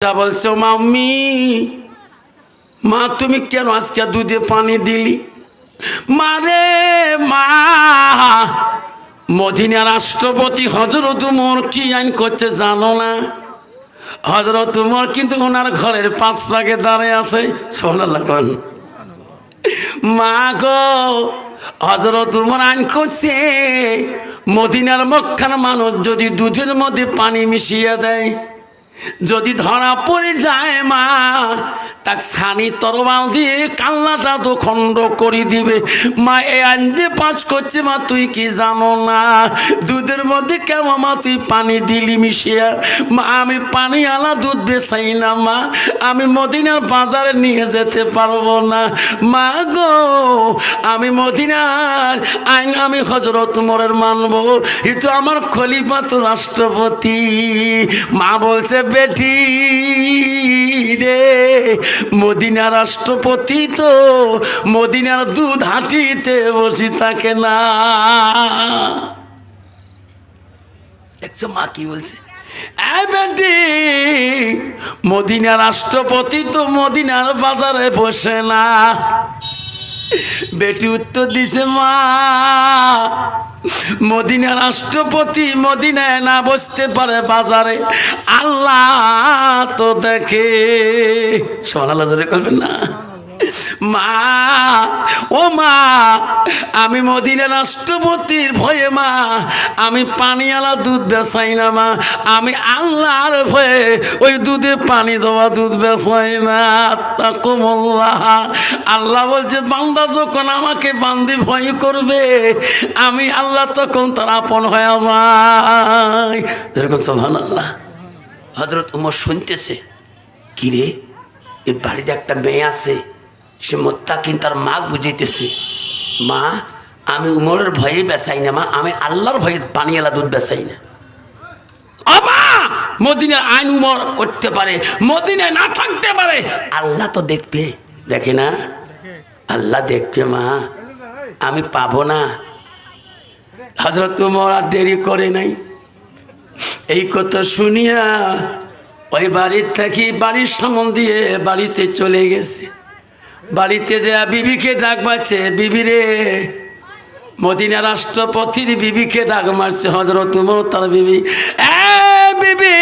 তা বলছো মাম্মি। মা, তুমি কেন আজকে দুধে পানি দিলি? মারে মা। মদিনা রাষ্ট্রপতি হজরত কি আইন করছে জানো না? হজরত কিন্তু ওনার ঘরের পাঁচ পাকে দাঁড়িয়ে আছে সোনাল্লাহ কন মা গো হজরত উমর আইন করছে। মদিনার মক্কার মানুষ যদি দুধের মধ্যে পানি মিশিয়ে দেয় যদি ধরা পড়ে যায় মা, তাক ছানি তরবাল দিয়ে কান্নাটা তো খণ্ড করে দিবে। মা, এ আইন যে পাঁচ করছে মা, তুই কি জানো না? দুধের মধ্যে কেমন মা, তুই পানি দিলি মিশিয়া? মা, আমি পানি আলা দুধ বেচাই না মা, আমি মদিনার বাজারে নিয়ে যেতে পারব না। মা গো, আমি মদিনার আইন আমি হজরত মোরের মানবো কিন্তু আমার খলিফা তো রাষ্ট্রপতি। মা বলছে বেটি রে। মদিনা রাষ্ট্রপতি তো মদিনার দুধ হাঁটিতে বসি থাকে না। দেখছ মা কি বলছে? বেটি, মদিনা রাষ্ট্রপতি তো মদিনার বাজারে বসে না। বেটি উত্তর দিছে, মা মদিনা রাষ্ট্রপতি মদিনায় না বসতে পারে বাজারে। আল্লাহ তো দেখে। সোনালা করবেন না। মা, ও মা, আমি মদিনা রাষ্ট্রপতির ভয়ে মা, আমি পানিওয়ালা দুধ বেচাই না মা, আমি আল্লাহর ভয়ে ওই দুধে পানি দেওয়া দুধ বেচাই না। তাকুমুল্লাহ আল্লাহ বলছে, বান্দা যখন আমাকে বান্দি ভয় করবে, আমি আল্লাহ তখন তার আপন হয়ে যায় যেরকম সোহান আল্লাহ হজরত উমর শুনতেছে, কিরে এর বাড়িতে একটা মেয়ে আছে সে মোত্তাকিন তার মা বুঝাইতেছে, মা, আমি উমরের ভয়ে বেসাই না, মা, আমি আল্লাহর ভয়ে পানিয়ালা দুধ বেসাই না। ও মা মদিনার আইন উমর করতে পারে, মদিনায় না থাকতে পারে। আল্লাহ তো দেখবে, দেখে না? আল্লাহ দেখবে, মা, আমি পাবো না। হজরত উমর আর দেরি করে নাই। এই কথা শুনিয়া ওই বাড়ির থেকে বাড়ির সামন দিয়ে বাড়িতে চলে গেছে। বাড়িতে দেয়া বিবিকে ডাক মারছে, বিবি রে। মদিনা রাষ্ট্রপতির বিবিকে ডাক মারছে হজরত তার বিবি। এ বিবি,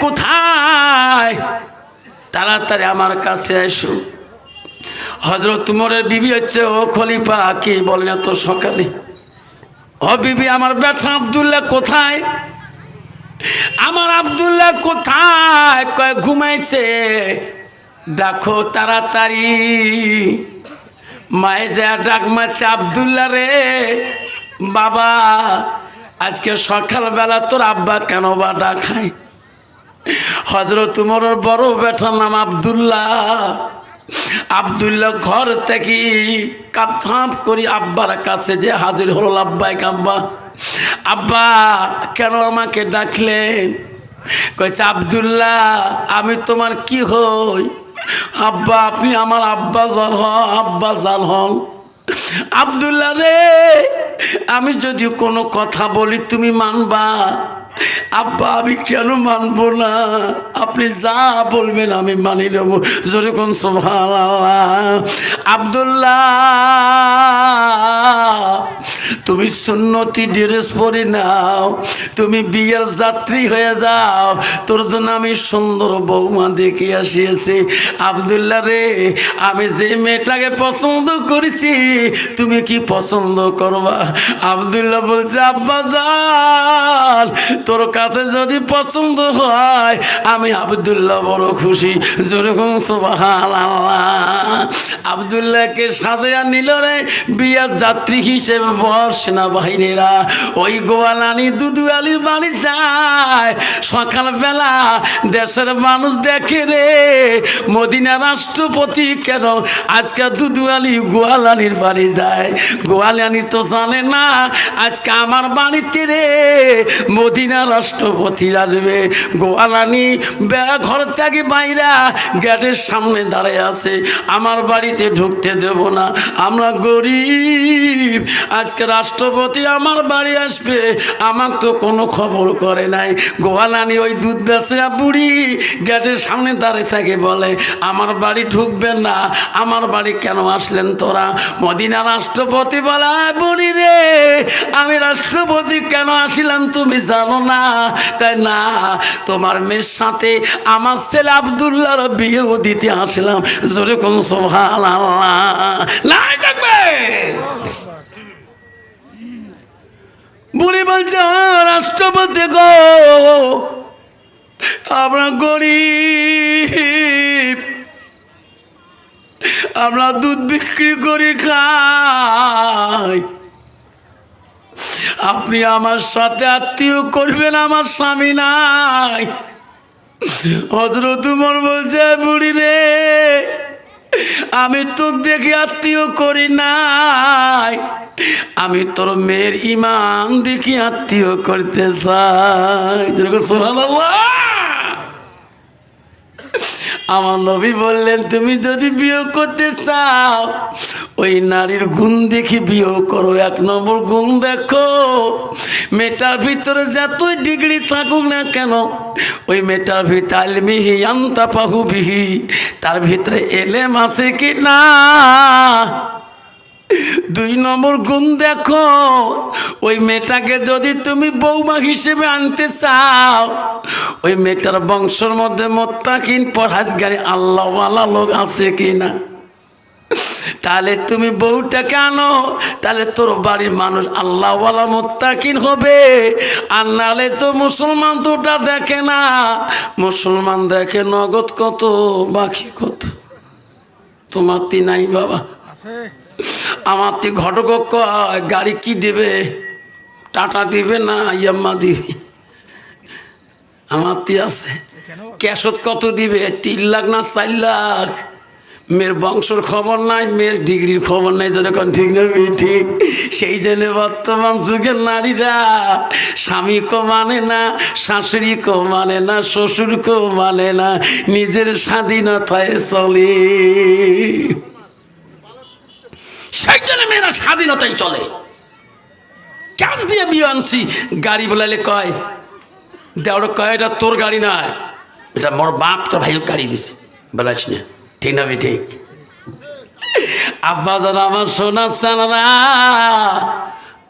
কোথায়? তাড়াতাড়ি আমার কাছে এসো। হজরত উমরের বিবি হচ্ছে ও খলিফা, কি বলেন এত সকালে? ও বিবি, আমার ব্যথা আবদুল্লাহ কোথায়? আমার আবদুল্লাহ কোথায়? কয়, ঘুমাইছে। দেখো তাড়াতাড়ি। মায়ে যা ডাক মারছে আবদুল্লাহ রে। বাবা, আজকে সকালবেলা তোর আব্বা কেন বা ডাকায় হজরত উমর বড় বেটার নাম আবদুল্লাহ। আবদুল্লাহ ঘর থেকে কাপ থাপ করি আব্বার কাছে যে হাজির হলো, আব্বাই আব্বা আব্বা, কেন আমাকে ডাকলেন? কইছে, আবদুল্লাহ, আমি তোমার কি হই? আব্বা, আপনি আমার আব্বা জাল হন, আব্বা জাল হন। আবদুল্লা রে, আমি যদি কোনো কথা বলি, তুমি মানবা। আব্বা, আমি কেন মানবো না? আপনি যা বলবেন আমি মানি নেব। যেরকম সোভান আবদুল্লাহ, তুমি সুন্নতি ড্রেস পরে নাও। তুমি বিয়ের যাত্রী হয়ে যাও। তোর জন্য আমি সুন্দর বৌমা দেখে আসিয়েছি। আবদুল্লাহ রে, আমি যে মেয়েটাকে পছন্দ করেছি, তুমি কি পছন্দ করবা? আবদুল্লাহ বলছে, আব্বা যান তোর কাছে যদি পছন্দ হয়, আমি আবদুল্লাহ বড় খুশি। যেরকম আবদুল্লাহকে সাজাইয়া নিল রে, বিয়ার যাত্রী হিসেবে বর সেনাবাহিনীরা। ওই গোয়ালানি দুদু আলীর বাড়ি যায়। সকালবেলা দেশের মানুষ দেখে রে, মদিনা রাষ্ট্রপতি কেন আজকে দুদু আলী গোয়ালানির বাড়ি যায়? গোয়ালানি তো জানে না, আজকে আমার বাড়িতে রে, মদিনা রাষ্ট্রপতি আসবে, গোয়ালানি ঘর থেকে বাইরা গেটের সামনে দাঁড়ায় আছে। আমার বাড়িতে ঢুকতে দেব না, আমরা গরিব। আজকে রাষ্ট্রপতি আমার বাড়ি আসবে আমার তো কোনো খবর করে নাই। গোয়ালানি ওই দুধ বেচা বুড়ি গেটের সামনে দাঁড়িয়ে থাকে বলে, আমার বাড়ি ঢুকবেন না, আমার বাড়ি কেন আসলেন তোরা? মদিনা রাষ্ট্রপতি বলা বুড়ি রে, আমি রাষ্ট্রপতি কেন আসিলাম তুমি জানো না? তোমার মেয়ের সাথে আমার ছেলে আবদুল্লাহর বিয়েও দিতে আসলাম। জোরে কোন থাকবে। বুড়ি বলছে রাষ্ট্রপতি গো, আমরা গরিব। আমরা দুধ বিক্রি করি খাই। আপনি আমার সাথে আত্মীয় করবেন, আমার স্বামী নাই। হজরত উমর বলছে, বুড়ি রে, আমি তোর দেখে আত্মীয় করি নাই। আমি তোর মেয়ের ইমান দেখি আত্মীয় করতে চাই। সুবহানাল্লাহ। আমার নবী বললেন, তুমি যদি বিয়ে করতে চাও, ওই নারীর গুণ দেখে বিয়ে করো। এক নম্বর গুণ দেখো মেটার ভিতরে যতই ডিগ্রি থাকুক না কেন, ওই মেটার ভিতরে আলমিহি আন্তা তার ভিতরে এলেম আছে কি না? দুই নম্বর গুণ দেখো, ওই মেয়েটাকে যদি তুমি বৌমা হিসেবে আনতে চাও, ওই মেয়েটার বংশের মধ্যে মোত্তাকিন পড়াজগারি আল্লাহওয়ালা লোক আছে কি না তাহলে তুমি বউটাকে আনো, তাহলে তোর বাড়ির মানুষ আল্লাহওয়ালা মোত্তাকিন হবে। আর নালে তো মুসলমান ওটা দেখে না, মুসলমান দেখে নগদ কত, বাকি কত? তোমার তি নাই বাবা আমার তি ঘটক গাড়ি কি দেবে? টাটা দিবে না, ইয়াম্মা দিবে? আমার তি আছে ক্যাশত কত দিবে? তিন লাখ না চার লাখ? মেয়ের বংশর খবর নাই, মেয়ের ডিগ্রির খবর নাই যখন ঠিক নবি ঠিক। সেই জন্য বর্তমান যুগের নারীরা স্বামীকেও মানে না শাশুড়িকেও মানে না শ্বশুরকেও মানে না, নিজের স্বাধীনতায় চলে। সেই জন্য মেয়েরা স্বাধীনতায় চলে। ক্যাশ দিয়ে বিয়ে আনছি। গাড়ি বলাইলে কয় দেওয়ার কয়, এটা তোর গাড়ি নয় এটা মোর বাপ, তোর ভাইও গাড়ি দিছে। বলাইছি না, ঠিক না ঠিক আব্বা যারা আমার সোনা সানারা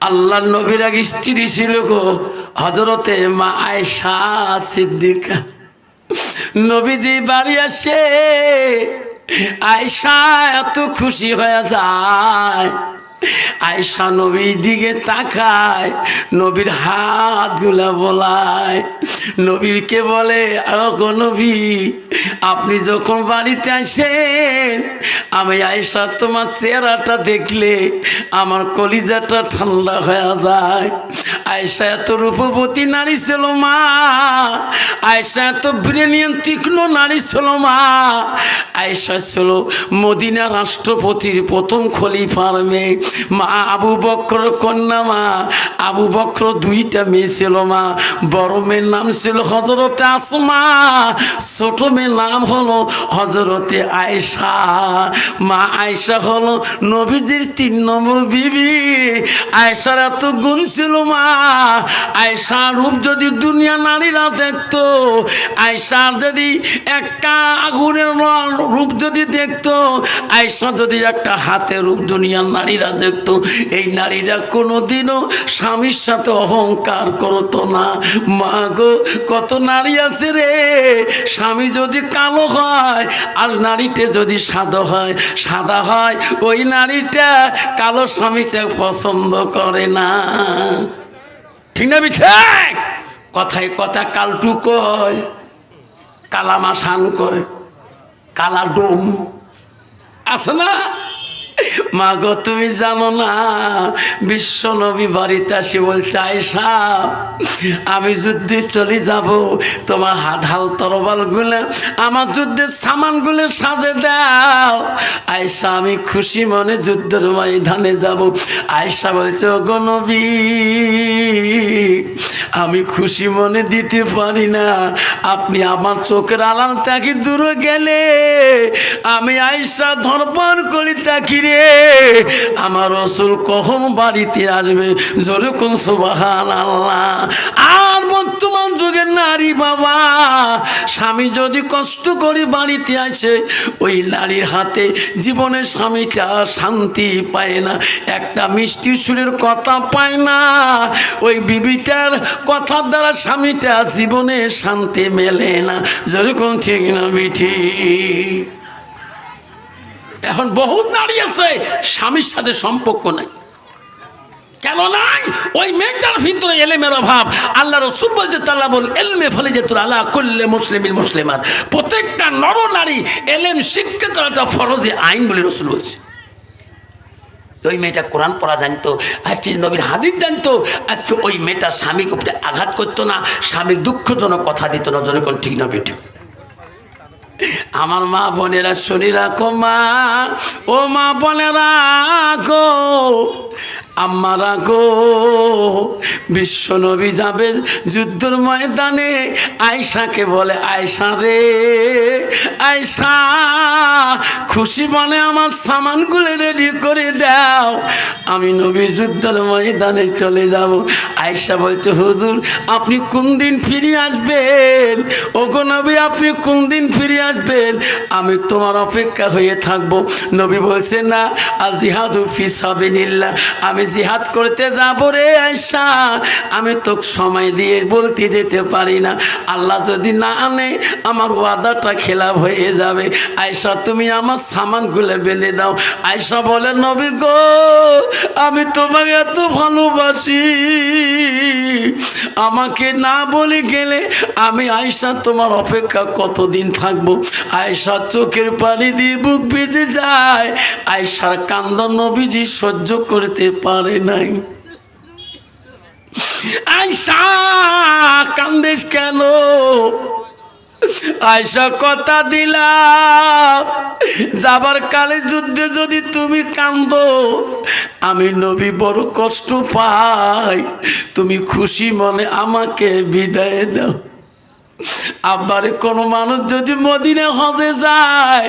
আল্লাহ নবীর এক স্ত্রী ছিল গো হজরতে মা আয়সা সিদ্দিকা। নবীজি বাড়ি আসে আয়সা এত খুশি হয়ে যায়। আয়সা নবীর দিকে তাকায়, নবীর হাতগুলা বলায়। নবীকে বলে নবী, আপনি যখন বাড়িতে আসেন, আমি আয়সা তোমার চেহারাটা দেখলে আমার কলিজাটা ঠান্ডা হয়ে যায়। আয়সা এত রূপবতী নারী ছিল মা আয়সা এত ব্রেনিয়ান তীক্ষ্ণ নারী ছিল মা। আয়সা ছিল মদিনা রাষ্ট্রপতির প্রথম খলিফার মেয়ে। মা আবু বক্র কন্যা মা, আবু বক্র দুইটা মেয়ে ছিল মা, বড় মেয়ের নাম ছিল হজরতে আসমা, ছোট মেয়ের নাম হলো হজরতে আয়সা মা আয়সা হলো নবীজির তিন নম্বর বিবি। আয়সার এত গুণ ছিল মা আয়সার রূপ যদি দুনিয়া নারীরা দেখতো আয়সার যদি একটা আগুনের রূপ যদি দেখতো আয়সা যদি একটা হাতের রূপ দুনিয়ার নারীরা দেখতো, এই নারীরা কোনোদিনও স্বামীর সাথে অহংকার করতো না। মা গো, কত নারী আছে রে? স্বামী যদি কালো হয়, আর নারীটা যদি সাদা হয় সাদা হয়, ওই নারীটা কালো স্বামীটা পছন্দ করে না। ঠিক না ঠিক? কথায় কথা কালটু কয় কালামা শান কয় কালা ডোম আছে না? মা গো তুমি জানো না, বিশ্ব নবী বাড়িতে আসি বলছে আয়সা আমি যুদ্ধে চলে যাব, তোমার হাধাল তরবালগুলো, আমার যুদ্ধের সামানগুলো সাজে দাও। আয়সা আমি খুশি মনে যুদ্ধের ময়দানে যাব। আয়সা বলছে গো নবী, আমি খুশি মনে দিতে পারি না, আপনি আমার চোখের আলাম তাকে দূরে গেলে, আমি আয়সা ধর্পণ করি তাকি রে। আমার রসুল কখন বাড়িতে আসবে? জোরে কোন সুবাহান আল্লাহ আর বর্তমান যুগের নারী বাবা, স্বামী যদি কষ্ট করে বাড়িতে আসে, ওই নারীর হাতে জীবনের স্বামীটা শান্তি পায় না। একটা মিষ্টি সুরের কথা পায় না। ওই বিবিটার কথার দ্বারা স্বামীটা জীবনে শান্তি মেলে না। যেরকম ঠিক না, বিঠি? এখন বহুত নারী আছে, স্বামীর সাথে সম্পর্ক নাই। কেন নাই? ওই মেয়েটার ভিতরে এলেমের অভাব। আল্লাহ রসুল বলছে তাল্লাহ বল, এলমে ফলে যে তোর আল্লাহ করলে মুসলিমিল মুসলিমার প্রত্যেকটা নর নারী এলেম শিক্ষা করাটা ফরজে আইন বলে রসুল বলছে। ওই মেয়েটা কোরআন পড়া জানতো, আজকে নবীর হাদিস জানতো, আজকে ওই মেয়েটা স্বামীকে উপরে আঘাত করতো না, স্বামীর দুঃখজনক কথা দিত না যখন ঠিক না বেটে আমার মা বোনেরা শুনি রাখো মা। ও মা বোনেরা গো আমারা গো, বিশ্ব নবী যাবে যুদ্ধের ময়দানে। আয়সাকে বলে আয়সা রে আয়সা খুশি মনে আমার সামানগুলো রেডি করে দাও। আমি নবী যুদ্ধর ময়দানে চলে যাব। আয়সা বলছে, হুজুর, আপনি কোন দিন ফিরে আসবেন? ওগো নবী, আপনি কোন দিন ফিরে আসবেন? আমি তোমার অপেক্ষা হয়ে থাকব। নবী বলছে, না আর জিহাদু ফিসাবিনিল্লাহ আমি জিহাদ করতে যাব রে আয়সা। আমি তো সময় দিয়ে বলতে যেতে পারি না। আল্লাহ যদি না আনে, আমার ওয়াদাটা খেলাপ হয়ে যাবে। আয়সা, তুমি আমার সামানগুলো বেঁধে দাও। আয়সা বলে, নবী গো, আমি তোমাকে এত ভালোবাসি। আমাকে না বলে গেলে আমি আয়সা তোমার অপেক্ষা কতদিন থাকব? আয়সা, চোখের পানি দিয়ে বুক ভিজে যায়। আয়সার কান্দ নবীজি সহ্য করতে পারে নাই। আয়সা কেন? আয়সা কথা দিলাম যাবার কালে যুদ্ধে যদি তুমি কান্দ আমি নবী বড় কষ্ট পাই। তুমি খুশি মনে আমাকে বিদায় দাও। আবারে কোনো মানুষ যদি মদিনে হজে যায়,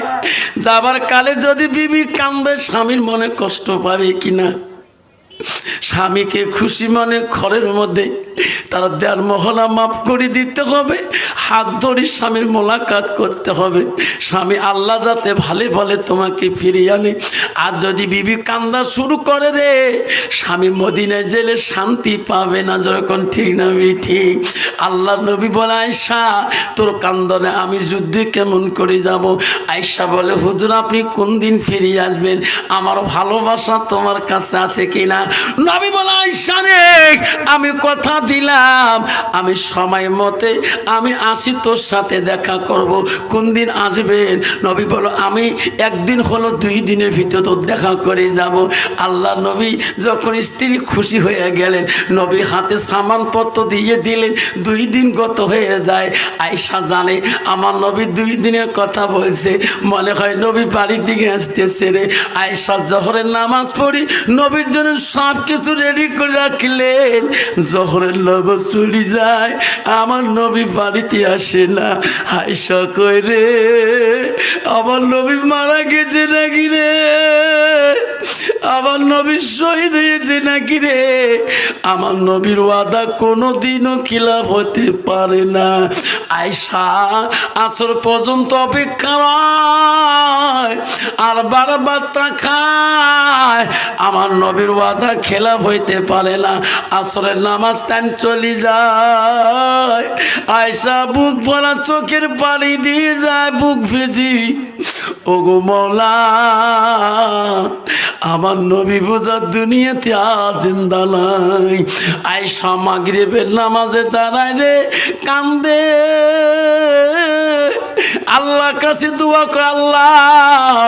যাবার কালে যদি বিবি কান্দে স্বামীর মনে কষ্ট পাবে কিনা? স্বামীকে খুশি মনে ঘরের মধ্যে তারা দেয়ার মহলা মাফ করে দিতে হবে, হাত ধরে স্বামীর মোলাকাত করতে হবে। স্বামী আল্লাহ যাতে ভালে ভালে তোমাকে ফিরিয়ে আনে। আর যদি বিবি কান্দা শুরু করে রে, স্বামী মদিনায় জেলে শান্তি পাবে না যখন ঠিক না ঠিক। আল্লাহ নবী বলে আয়সা তোর কান্দনে আমি যুদ্ধে কেমন করে যাব? আয়সা বলে, হুজুর, আপনি কোন দিন ফিরিয়ে আসবেন? আমার ভালোবাসা তোমার কাছে আছে কিনা? নবী বলে আয়সা রে আমি কথা দিলাম, আমি সময় মতে আমি আসি তোর সাথে দেখা করব। কোন দিন আসবেন? নবী বলো, আমি একদিন হলো দুই দিনের ভিতর তোর দেখা করে যাব। আল্লাহ নবী যখন স্ত্রী খুশি হয়ে গেলেন, নবী হাতে সামানপত্র দিয়ে দিলেন দুই দিন গত হয়ে যায়। আয়সা জানে, আমার নবী দুই দিনের কথা বলছে। মনে হয় নবী বাড়ির দিকে আসতেছে রে। আয়সা জহরের নামাজ পড়ি, নবীর জন্য সব কিছু রেডি করে রাখলেন। জহরের নগর চলে যায়, আমার নবী বাড়িতে আসে না। আয়সা কই রে, আমার নবী মারা গেছে নাকি রে? আমার নবীর শহীদ হয়েছে নাকি রে? আমার নবীর ওয়াদা কোনো দিনও খিলাফ হতে পারে না। আয়সা আসর পর্যন্ত অপেক্ষা আর বারবার তা খায় আমার নবীর ওয়াদা খেলাফ হইতে পারে না। আসরের নামাজ টাইম চলে যায়। আয়সা বুক ভরা চোখের পানি দিয়ে যায়, বুক ভেজি। ওগো মৌলা আমার নবী বোঝার দুনিয়াতে আর জিন্দা নাই। আই সামাগ্রীবের নামাজে দাঁড়ায় রে, কান্দে। আল্লাহ কাছে দোয়া করে আল্লাহ,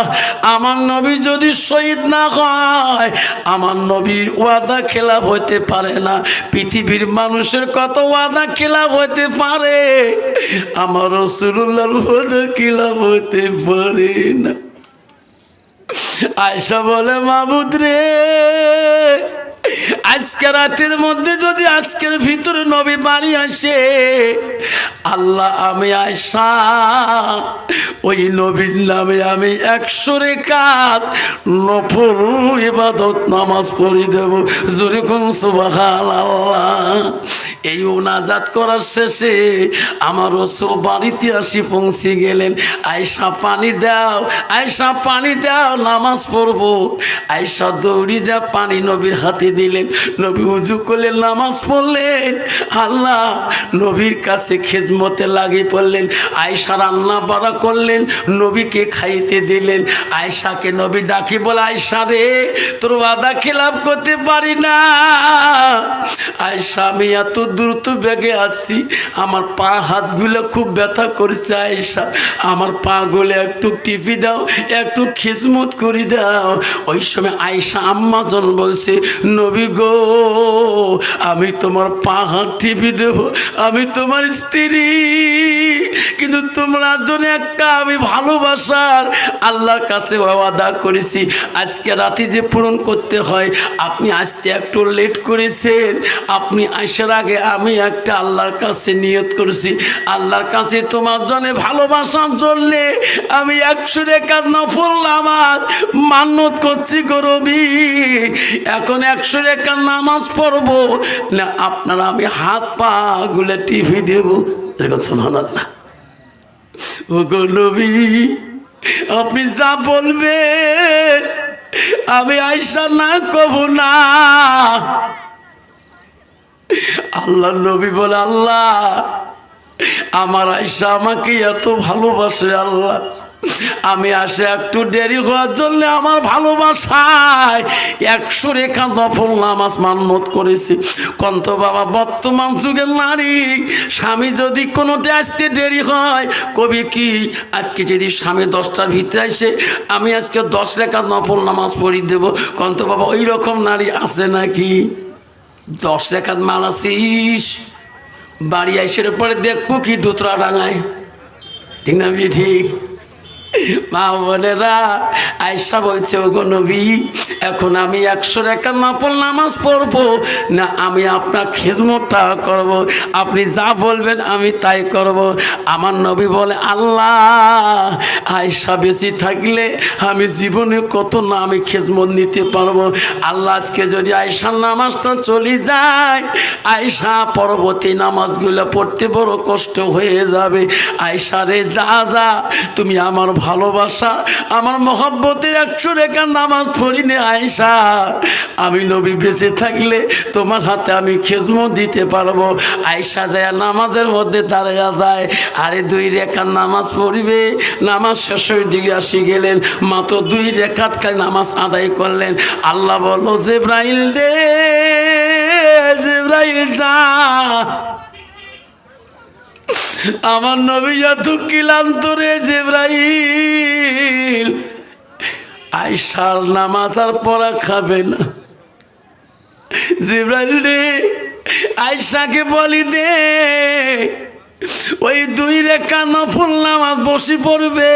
আমার নবী যদি শহীদ না হয়, আমার নবীর ওয়াদা খেলাফ হইতে পারে না। পৃথিবীর মানুষের কত ওয়াদা খেলাফ হইতে পারে? আমার রসুল্লাহর ওয়াদা খেলাফ হইতে পারে না। আয়সা বলে মাবুদ রে। আজকে রাতের মধ্যে যদি আজকের ভিতরে নবী বাড়ি আসে, আল্লাহ আমি আয়সা, ওই নবীর নামে আমি একশো রেখাত নফল ইবাদত নামাজ পড়ি দেব। জোরে কোন সুবাহান আল্লাহ এই ওনাজাত করার শেষে আমার রসুল বাড়িতে আসি পৌঁছে গেলেন। আয়সা পানি দাও আয়সা পানি দাও, নামাজ পড়ব। আয়সা দৌড়ি যা, পানি নবীর হাতে দিলেন। নবী উজু করলেন নামাজ পড়লেন। আল্লাহ নবীর কাছে খেজমতে লাগিয়ে পড়লেন। আয়সা রান্না বাড়া করলেন, নবীকে খাইতে দিলেন। আয়সাকে নবী ডাকি, বলে আয়সা রে, তোর বাদা খেলাপ করতে পারি না। আয়সা আমি এত দ্রুত বেগে আসছি। আমার পা হাতগুলো খুব ব্যথা করছে আয়সা আমার পা গুলো একটু টিপি দাও, একটু খিসমত করে দাও। ওই সময় আয়সা আম্মাজন বলছে, নবী গো, আমি তোমার পা হাত টিপি দেব, আমি তোমার স্ত্রী। কিন্তু তোমরা জন্য একটা, আমি ভালোবাসার। আল্লাহর কাছে ওয়াদা করেছি, আজকে রাতে যে পূরণ করতে হয়, আপনি আসতে একটু লেট করেছেন। আপনি আসার আগে আমি একটা আল্লাহর কাছে নিয়ত করেছি। আল্লাহর কাছে তোমার জন্য ভালোবাসা চললে আমি একশো রেখা নফল নামাজ মান্যত করছি গরবি এখন একশো রেখা নামাজ পড়ব। না, আপনারা আমি হাত পা গুলে টিভি দেবো। শোনান আল্লাহ ও গো নবী, আপনি যা বলবেন, আমি আয়সা না কব না। আল্লাহ নবী বলে, আল্লাহ, আমার আয়সা আমাকে এত ভালোবাসে, আল্লাহ। আমি আসে একটু দেরি হওয়ার জন্য আমার ভালোবাসায় একশো রেখা নফল নামাজ মান্যত করেছি। কন্ত বাবা, বর্তমান যুগের নারী, স্বামী যদি কোনোতে আসতে দেরি হয়, কবি কি? আজকে যদি স্বামী দশটার ভিতরে আসে, আমি আজকে দশ রেখা নফল নামাজ পড়ি দেবো। কন্ত বাবা, ওই রকম নারী আছে নাকি? দশ রেখাত মালাসিস বাড়ি আসার পরে দেখব কি দোতরা ডাঙায় ঠিক না ঠিক। মা বোনেরা আয়সা বলছে ও গো নবী, এখন আমি একশো রেখা নাপল নামাজ পড়ব, না আমি আপনার খিদমতটা করব। আপনি যা বলবেন আমি তাই করব। আমার নবী বলে, আল্লাহ আয়সা বেশি থাকলে আমি জীবনে কত না আমি খেজমত নিতে পারব আল্লাহ আজকে যদি আয়সার নামাজটা চলে যায় আয়সা পরবর্তী নামাজগুলো পড়তে বড় কষ্ট হয়ে যাবে আয়সা রে, যা যা, তুমি আমার ভালোবাসা, আমার মহব্বতের একশো রেখা নামাজ পড়ি নে আয়সা আমি নবী বেঁচে থাকলে তোমার হাতে আমি খেজমত দিতে পারব। আয়সা যায় নামাজের মধ্যে দাঁড়াইয়া যায়। আরে দুই রেখার নামাজ পড়িবে, নামাজ শেষের দিকে আসি গেলেন। মাত্র দুই রেখাত নামাজ আদায় করলেন। আল্লাহ বলল, জেব্রাইল দে, জেব্রাইল যা। আমার নবী যত কিলান্ত রে জেব্রাইল। আইসার নামাজ আর পড়া খাবে না। জিব্রাইল রে আয়সাকে বলি দে, ওই দুই রেখা নফল নামাজ বসে পড়বে,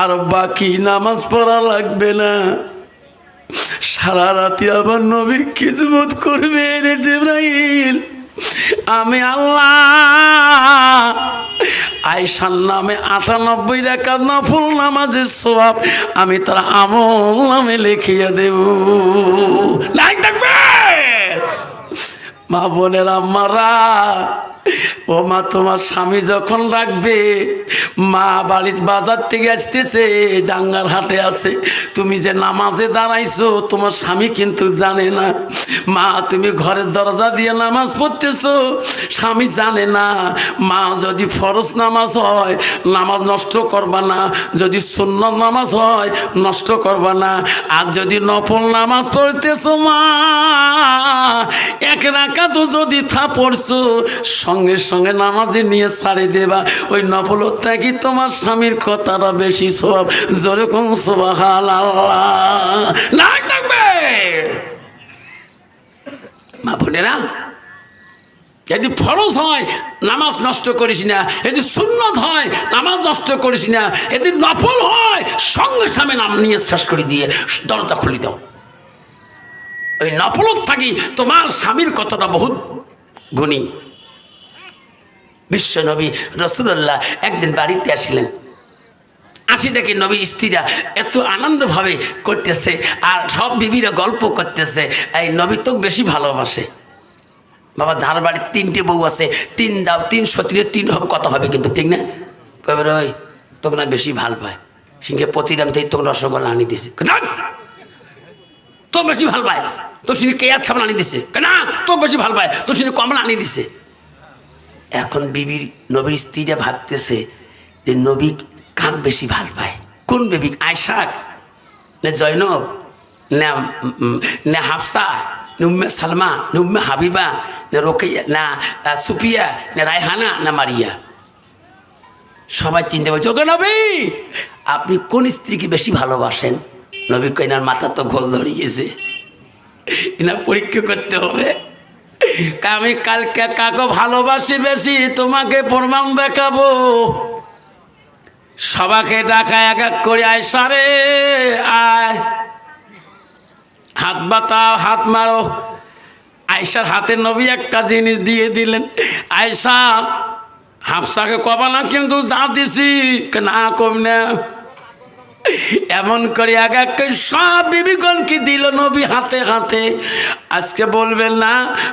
আর বাকি নামাজ পড়া লাগবে না। সারা রাতি আবার নবীর খিজমত করবে রে জিব্রাইল। আমি আল্লাহ। আয়সার নামে আটানব্বই রেখা নফুল নামাজের স্বভাব আমি তার আমল নামে লিখিয়ে দেব। লাইক থাকবে। মা বোনের আম্মারা, ও মা, তোমার স্বামী যখন রাখবে, মা বাড়ির বাজার থেকে আসতেছে, ডাঙ্গার হাটে আছে। তুমি যে নামাজে দাঁড়াইছো, তোমার স্বামী কিন্তু জানে না। মা, তুমি ঘরের দরজা দিয়ে নামাজ পড়তেছো, স্বামী জানে না। মা, যদি ফরজ নামাজ হয়, নামাজ নষ্ট করবা না। যদি শূন্য নামাজ হয়, নষ্ট করবা না। আর যদি নফল নামাজ পড়তেছো মা, এক রাকাত যদি থা পড়ছো সঙ্গে সঙ্গে নামাজে নিয়ে ছাড়ে দেবা। ওই নফলতা কি তোমার স্বামীর কথাটা বেশি সব যেরকম সোবাহাল না থাকবে! মা বোনেরা, যদি ফরজ হয়, নামাজ নষ্ট করিস না। যদি সুন্নত হয়, নামাজ নষ্ট করিস না। যদি নফল হয়, সঙ্গে সামনে নাম নিয়ে শেষ করে দিয়ে দরজা খুলে দাও। ওই নফলত থাকি তোমার স্বামীর কতটা বহুত গুণী। বিশ্ব নবী রসুল্লাহ একদিন বাড়িতে আসিলেন। আসি দেখি নবী স্ত্রীরা এত আনন্দভাবে করতেছে আর সব বিবিরা গল্প করতেছে। এই নবী তো বেশি ভালোবাসে। বাবা যার বাড়ির তিনটে বউ আছে, তিন দাও, তিন সতীরে তিন হবে কত হবে কিন্তু, ঠিক না? কবে ওই না বেশি ভালো পায়। সিংহে প্রতিরাম থেকে তোকে রসগোল্লা আনি দিছে! তো বেশি ভালো পায়। তো সিনি কেয়ার সামান আনি দিছে? না তো বেশি ভালো পায়। তো সিনি কমলা আনি দিছে। এখন বিবির নবীর স্ত্রীরা ভাবতেছে যে নবী কাক বেশি ভালো পায়? কোন বেবি? আয়শাক? না জৈনব না না হাফসা? না সালমা? না হাবিবা? না রোকেয়া? না সুপিয়া না রায়হানা? না মারিয়া? সবাই চিনতে পারছে ওকে নবী, আপনি কোন স্ত্রীকে বেশি ভালোবাসেন? নবী কইনার মাথা তো ঘোল ধরে গেছে। এনার পরীক্ষা করতে হবে। আমি কালকে কাকে ভালোবাসি বেশি, তোমাকে প্রমাণ দেখাবো। সবাকে ডাকা এক এক করে আয়, সারে, আয়। হাত বাতাও, হাত মারো। আয়সার হাতে নবী একটা জিনিস দিয়ে দিলেন। আয়সা হাফসাকে কবা না, কিন্তু যা দিছি, না কম না। এমন করে এক এক সব বিবিগণকে দিল নবী হাতে হাতে। আজকে বলবেন না,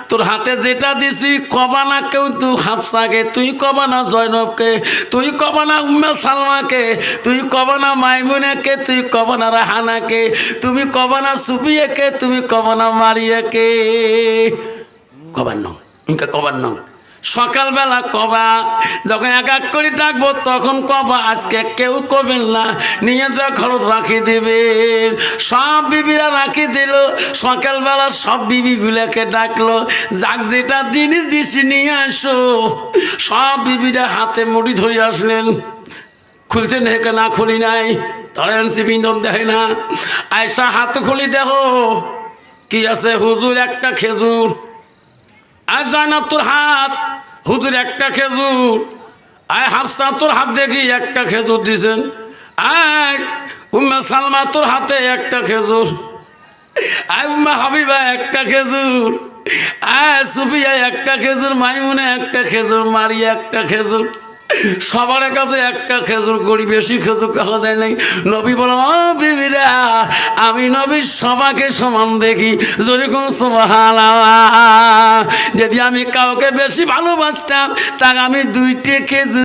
তোর হাতে যেটা দিছি, কবা না কেউ তুই হাফসাকে, তুই কবা না জয়নবকে, তুই কবা না উম্মে সালমাকে, তুই কবা না মাইমুনাকে, তুই কবা না রাহানাকে, তুমি কবা না সুফিয়াকে, তুমি কবা না মারিয়াকে। কবার নং, ইনকা কবার নং। সকালবেলা কবা, যখন এক এক করে ডাকবো, তখন কবা, আজকে কেউ কবেন না, নিয়ে যা খরচ রাখি দেবেন। সব বিবিরা রাখি দিল, সকালবেলা সব বিবিগুলোকে ডাকলো, যাক যেটা জিনিস দিছি নিয়ে আসো। সব বিবিরা হাতে মুড়ি ধরে আসলেন। খুলছেন হেকে না খুলি নাই? ধরেন সিপিন্দন দেখে না। আয়সা হাত খুলি দেখো। কি আছে? হুজুর একটা খেজুর। আর যায় না তোর হাত, হুজুর একটা খেজুর। আয় হাফসা তোর হাত দেখি একটা খেজুর দিছেন। আয় উম্মে সালমা তোর হাতে একটা খেজুর। আয় উম্মা হাবিবা একটা খেজুর। আয় সুফিয়া একটা খেজুর, মাইমুনে একটা খেজুর, মারিয়া একটা খেজুর। সবার কাছে একটা খেজুর করি বেশি খেজুর কাছে দেয় নাই। নবী বলো আমি নবী সবাকে সমান দেখি। যেরকম যদি আমি কাউকে বেশি ভালোবাসতাম, তার আমি দুইটে খেজুর